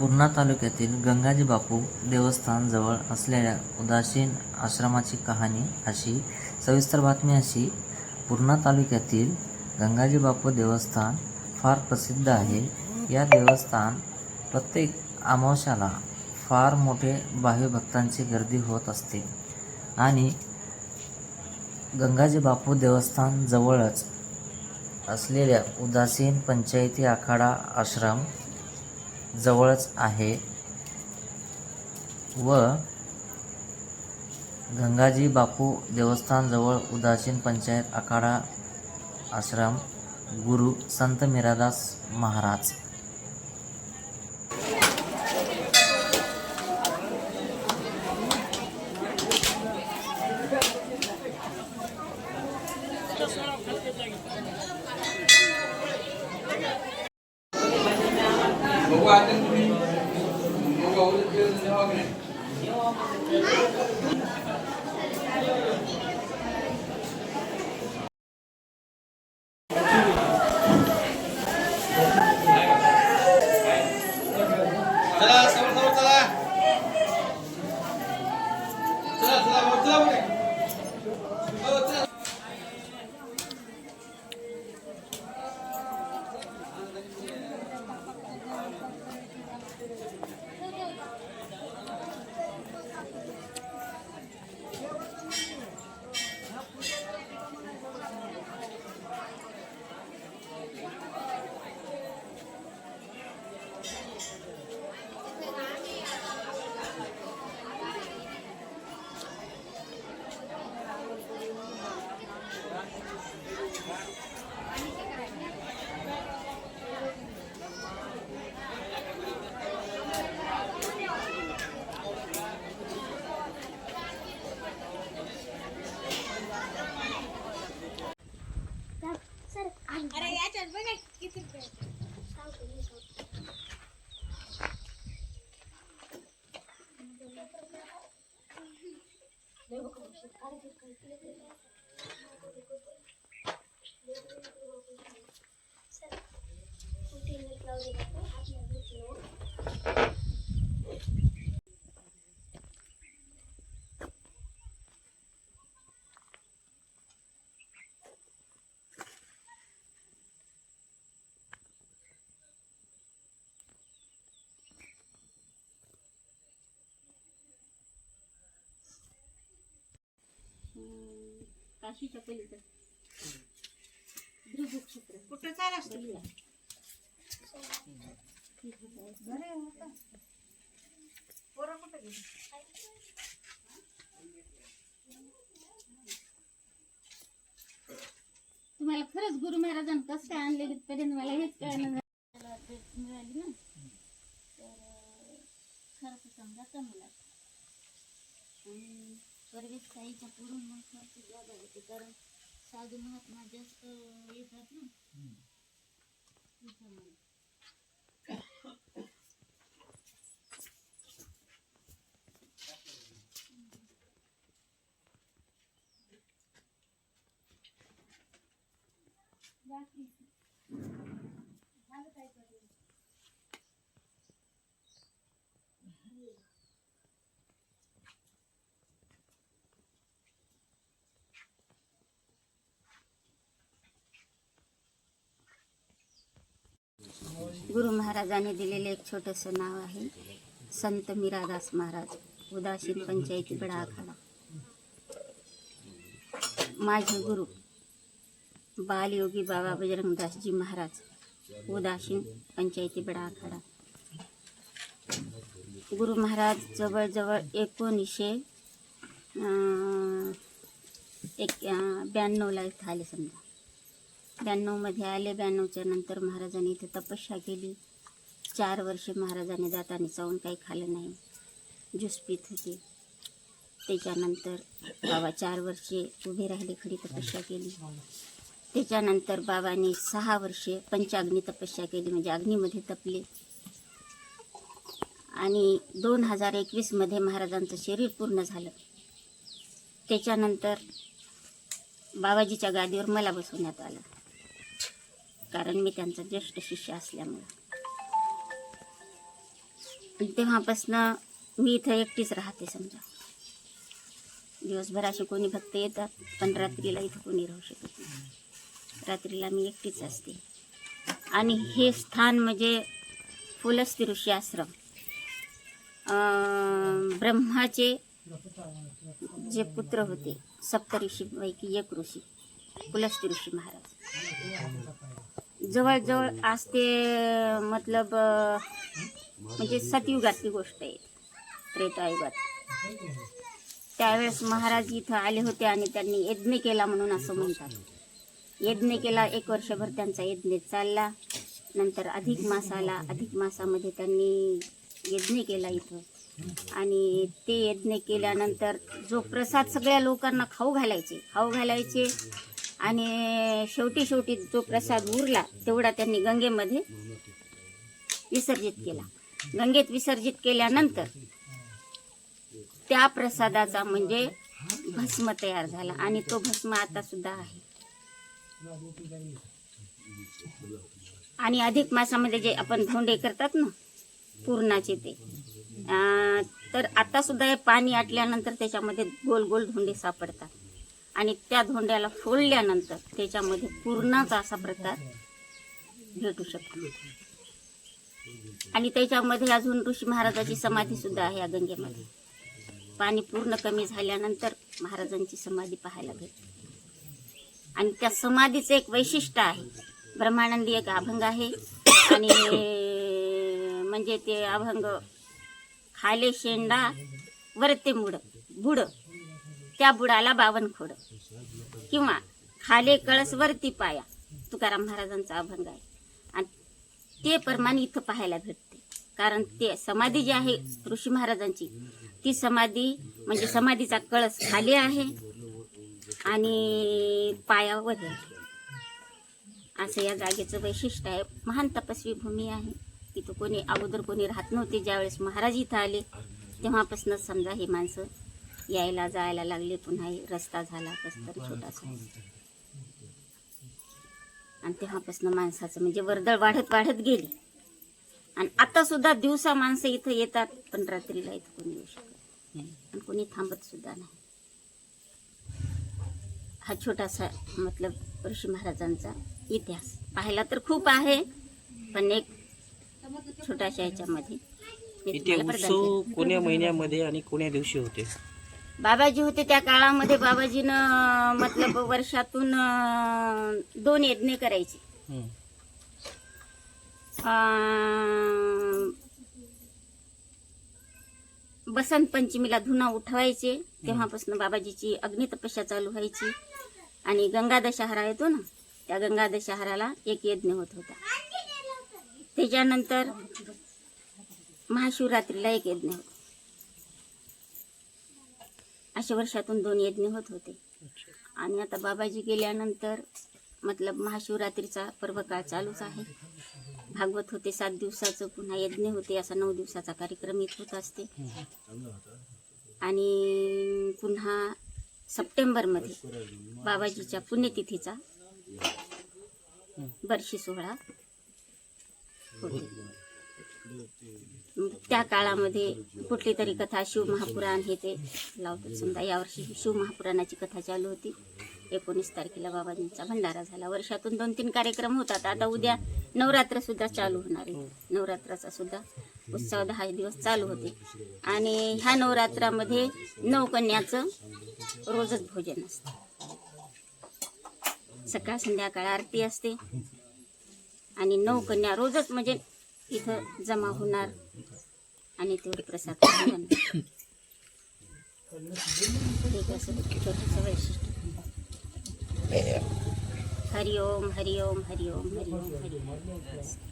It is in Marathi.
पूर्णा तालुक्यातील गंगाजी बापू देवस्थानजवळ असलेल्या उदासीन आश्रमाची कहाणी अशी सविस्तर बातमी अशी पूर्णा तालुक्यातील गंगाजी बापू देवस्थान फार प्रसिद्ध आहे. या देवस्थान प्रत्येक अमावश्याला फार मोठे भावी भक्तांची गर्दी होत असते. आणि गंगाजी बापू देवस्थान जवळच असलेल्या उदासीन पंचायती आखाडा आश्रम जवळच आहे. व गंगाजी बापू देवस्थानजवळ उदासीन पंचायत आखाडा आश्रम गुरु संत मिरादास महाराज. Thank you. काशीच्या पलीकडे ध्रुव क्षेत्र कुठं चाल असतो? पोरं कुठं गेली? तुम्हाला खरंच गुरु महाराजांनी कसं काय आणले तिथपर्यंत मला हेच कळलं मिळाली ना तर खर्च समजा कमी लागतो आणि परवेश साईच्या पुढून मग जादा होते. कारण साधू महात्मा जास्त येतात ना. त्याच्यामुळे. बाकी. गुरु महाराजांनी दिलेले एक छोटंसं नाव आहे. संत मिरादास महाराज उदासीन पंचायती बडा आखाडा. माझे गुरु बालयोगी बाबा बजरंगदासजी महाराज उदासीन पंचायती बडा आखाडा. गुरु महाराज जवळजवळ एकोणीसशे एक ब्याण्णवला इथं आले समजा. ब्याण्णवमध्ये आले. ब्याण्णवच्या नंतर महाराजांनी इथे तपस्या केली. चार वर्षे महाराजांनी जाताना चावून काही खाल्लं नाही. ज्यूस पित होते. त्याच्यानंतर बाबा चार वर्षे उभे राहिले खडी तपस्या केली. त्याच्यानंतर बाबांनी सहा वर्षे पंचाग्नी तपस्या केली म्हणजे अग्नीमध्ये तपले. आणि दोन हजार एकवीसमध्ये महाराजांचं शरीर पूर्ण झालं. त्याच्यानंतर बाबाजीच्या गादीवर मला बसवण्यात आलं. कारण मी त्यांचा ज्येष्ठ शिष्य असल्यामुळं. तेव्हापासनं मी इथं एकटीच राहते समजा. दिवसभर असे कोणी भक्त येतात पण रात्रीला इथं कोणी राहू शकत नाही. रात्रीला मी एकटीच असते. आणि हे स्थान म्हणजे फुलस्ती ऋषी आश्रम. अं, ब्रह्माचे जे पुत्र होते सप्त ऋषीपैकी एक ऋषी पुलस्ती ऋषी महाराज. जवळजवळ आज ते मतलब म्हणजे सतयुगातली गोष्ट आहे. त्रेतायुगात. त्यावेळेस महाराज इथं आले होते आणि त्यांनी यज्ञ केला म्हणून असं म्हणतात. यज्ञ केला एक वर्षभर त्यांचा यज्ञ चालला. नंतर अधिक मास आला अधिक मासामध्ये त्यांनी यज्ञ केला इथं. आणि ते यज्ञ केल्यानंतर जो प्रसाद सगळ्या लोकांना खाऊ घालायचे खाऊ घालायचे आणि शेवटी शेवटी जो प्रसाद उरला तेवढा त्यांनी गंगेमध्ये विसर्जित केला. गंगेत विसर्जित केल्यानंतर त्या प्रसादाचा म्हणजे भस्म तयार झाला आणि तो भस्म आता सुद्धा आहे. आणि अधिक मासामध्ये जे आपण धोंडे करतात ना पूर्णाचे ते तर आता सुद्धा हे पाणी आटल्यानंतर त्याच्यामध्ये गोल गोल धोंडे सापडतात. आणि त्या धोंड्याला फोडल्यानंतर त्याच्यामध्ये पूर्णाचा असा प्रकार भेटू शकतो. आणि त्याच्यामध्ये अजून ऋषी महाराजाची समाधी सुद्धा आहे या गंगेमध्ये. पाणी पूर्ण कमी झाल्यानंतर महाराजांची समाधी पाहायला भेटते. आणि त्या समाधीचं एक वैशिष्ट्य आहे. ब्रह्मानंदी एक अभंग आहे. आणि म्हणजे ते अभंग खाले शेंडा वरते मुड बुड त्या बुडाला बावन खोड. किंवा खाले कळस वरती पाया. तुकाराम महाराजांचा अभंग आहे. आणि ते प्रमाण इथं पाहायला भेटते. कारण ते समाधी जी आहे ऋषी महाराजांची ती समाधी म्हणजे समाधीचा कळस खाली आहे आणि पायावर आहे. असं या जागेचं वैशिष्ट्य आहे. महान तपस्वी भूमी आहे. तिथं कोणी अगोदर कोणी राहत नव्हते. ज्यावेळेस महाराज इथं आले तेव्हापासूनच समजा हे माणसं यायला जायला लागले पुन्हा रस्ता झाला कसं तरी छोटासा. आणि तेव्हापासून माणसाचं म्हणजे वर्दळ वाढत वाढत गेली. आणि आता सुद्धा दिवसा माणसं इथं येतात पण रात्रीला इथं कोणी येऊ शकत नाही. आणि कोणी थांबत सुद्धा नाही. हा छोटासा मतलब ऋषी महाराजांचा इतिहास. पाहायला तर खूप आहे पण एक छोट्याशा याच्यामध्ये. कोण्या महिन्यामध्ये आणि कोण्या दिवशी होते? बाबाजी होते त्या काळामध्ये बाबाजीनं मतलब वर्षातून दोन यज्ञ करायचे. बसंत पंचमीला धुना उठवायचे. तेव्हापासून बाबाजीची अग्नितपस्या चालू व्हायची. आणि गंगा दशहरा येतो ना त्या गंगा दशहराला एक यज्ञ होत होता. त्याच्यानंतर महाशिवरात्रीला एक यज्ञ होता. अशा वर्षातून दोन यज्ञ होत होते. आणि आता बाबाजी गेल्यानंतर मतलब महाशिवरात्रीचा पर्व काळ चालूच आहे. भागवत होते सात दिवसाचं पुन्हा यज्ञ होते असा नऊ दिवसाचा कार्यक्रम येत होत असते. आणि पुन्हा सप्टेंबरमध्ये बाबाजीच्या पुण्यतिथीचा बर्षी सोहळा होते. त्या काळामध्ये कुठली तरी कथा शिवमहापुराण हे ते लावतात. समजा यावर्षी शिवमहापुराणाची कथा चालू होती. एकोणीस तारखेला बाबाजींचा भंडारा झाला. वर्षातून दोन तीन कार्यक्रम होतात. आता उद्या नवरात्र सुद्धा चालू होणार आहे. नवरात्राचा सुद्धा उत्सव दहा दिवस चालू होते. आणि ह्या नवरात्रामध्ये नवकन्याचं रोजच भोजन असतं. सकाळ संध्याकाळ आरती असते. आणि नऊ कन्या रोजच म्हणजे इथं जमा होणार. आणि तेवढे प्रसाद खाणार. एक असं छोटंसं वैशिष्ट्य हरिओम हरिओम हरिओम हरिओम हरिओम